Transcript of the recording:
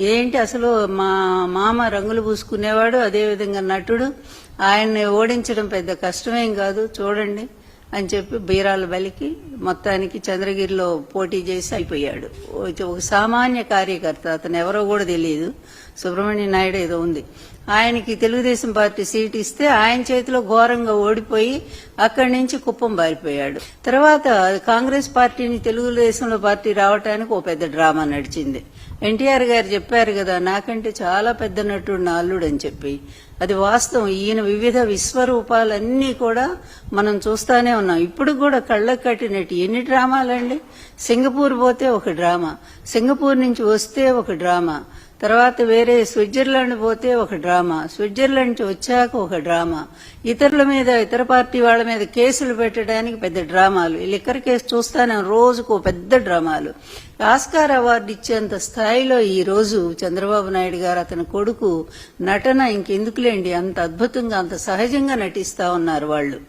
ఏంటి అసలు మా మామ రంగులు పూసుకునేవాడు అదేవిధంగా నటుడు. ఆయన్ని ఓడించడం పెద్ద కష్టమేం కాదు చూడండి అని చెప్పి బీరాల బలికి మొత్తానికి చంద్రగిరిలో పోటీ చేసి అయిపోయాడు. ఒక సామాన్య కార్యకర్త అతను ఎవరో కూడా తెలియదు. సుబ్రహ్మణ్య నాయుడు ఏదో ఉంది. ఆయనకి తెలుగుదేశం పార్టీ సీట్ ఇస్తే ఆయన చేతిలో ఘోరంగా ఓడిపోయి అక్కడి నుంచి కుప్పం బారిపోయాడు తర్వాత కాంగ్రెస్ పార్టీని తెలుగుదేశంలో పార్టీ రావటానికి ఓ పెద్ద డ్రామా నడిచింది. ఎన్టీఆర్ గారు చెప్పారు కదా నాకంటే చాలా పెద్ద నటుడు నా అల్లుడు అని చెప్పి. అది వాస్తవం. ఈయన వివిధ విశ్వరూపాలన్నీ కూడా మనం చూస్తానే ఉన్నాం. ఇప్పుడు కూడా కళ్ళకు కట్టినట్టు ఎన్ని డ్రామాలండి? సింగపూర్ పోతే ఒక డ్రామా. సింగపూర్ నుంచి వస్తే ఒక డ్రామా. తర్వాత వేరే స్విట్జర్లాండ్ పోతే ఒక డ్రామా. స్విట్జర్లాండ్ వచ్చాక ఒక డ్రామా. ఇతరుల మీద ఇతర పార్టీ వాళ్ళ మీద కేసులు పెట్టడానికి పెద్ద డ్రామాలు. లిక్కర్ కేసు చూస్తానే రోజుకు పెద్ద డ్రామాలు. ఆస్కార్ అవార్డు ఇచ్చేంత స్థాయిలో ఈ రోజు చంద్రబాబు నాయుడు గారు అతని కొడుకు నటన ఇంకెందుకులేండి? అంత అద్భుతంగా అంత సహజంగా నటిస్తా ఉన్నారు వాళ్ళు.